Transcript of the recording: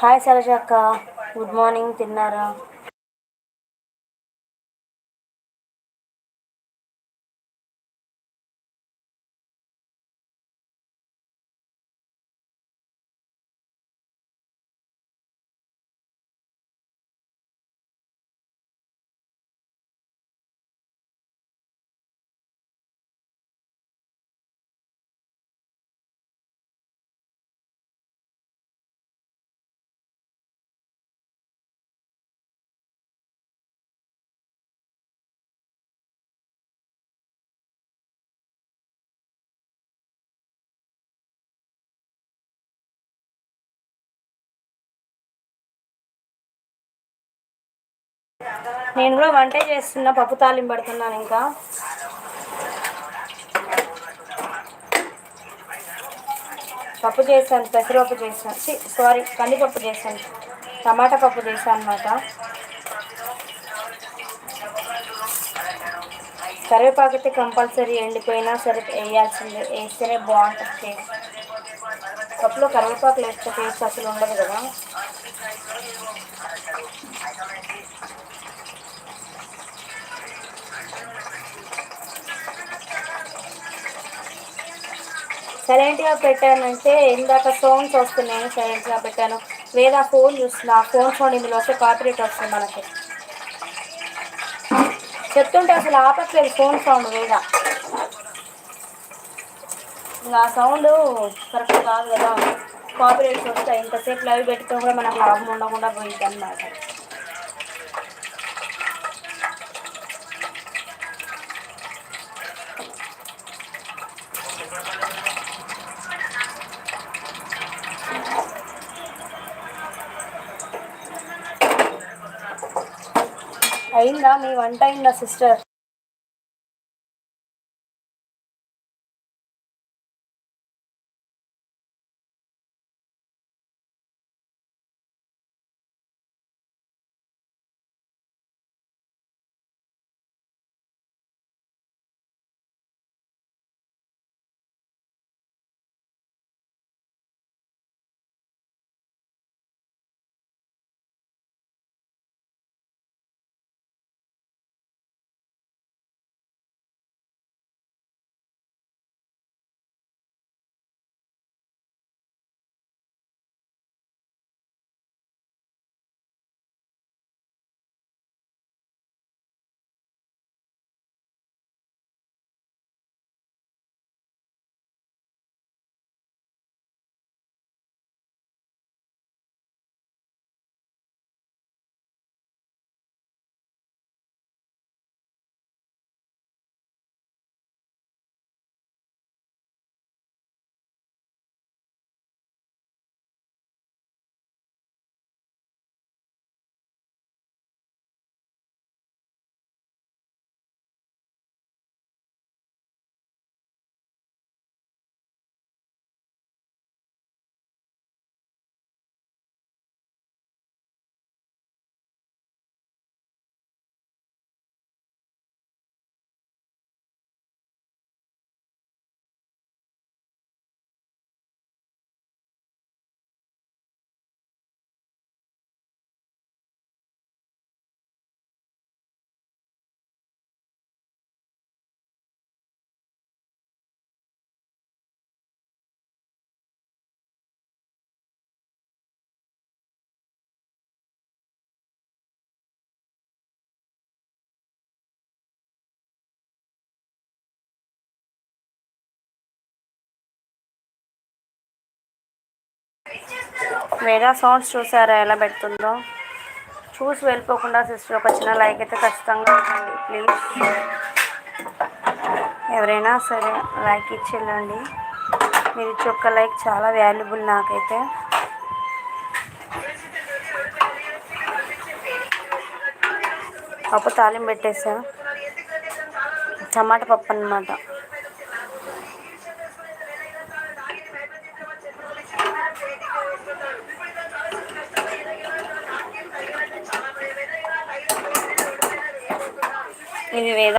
Hi Saroja అక్క. Good morning. తిన్నారా? నేను కూడా వంటే చేస్తున్నా పప్పు తాలింపు పడుతున్నాను ఇంకా. పప్పు చేశాను పెసరపప్పు చేశాను. సారీ కందిపప్పు చేశాను. టమాటా పప్పు చేశాను అనమాట కరివేపాకు అయితే కంపల్సరీ ఎండిపోయినా సరే వేయాల్సిందే వేస్తేనే బాగుంటుంది. టేస్ట్ పప్పులో కరివేపాకులు వేస్తే టేస్ట్ అసలు ఉండదు కదా. సైలెంట్గా పెట్టానంటే ఇందాక సౌండ్స్ వస్తున్నాయని సైలెంట్గా పెట్టాను. లేదా ఫోన్ చూస్తున్నా. ఫోన్ సౌండ్ ఇందులో వస్తే కాపీరేట్ వస్తుంది మనకి. చెప్తుంటే అసలు ఆపట్లేదు ఫోన్ సౌండ్ వేదా ఇంకా ఆ సౌండ్ కరెక్ట్ కాదు కదా. కాపీరేట్స్ వస్తాయి. ఇంతసేపు లైవ్ పెట్టుకొని కూడా మనకు లాభం ఉండకుండా పోయింది అన్నమాట అయిందా మీ వంట అయిందా సిస్టర్ మెగా సౌండ్స్ చూసారా? ఎలా పెడుతుందో? చూసి వెళ్ళిపోకుండా సిస్టర్ ఒక చిన్న లైక్ అయితే ఖచ్చితంగా ఇవ్వండి ప్లీజ్. ఎవరైనా సరే లైక్ ఇచ్చి వెళ్ళండి మీరు ఇచ్చి ఒక్క లైక్ చాలా వాల్యుబుల్ నాకైతే. పప్పు తాలింపు పెట్టేసా? టమాటా పప్పు అనమాట ఇది వేద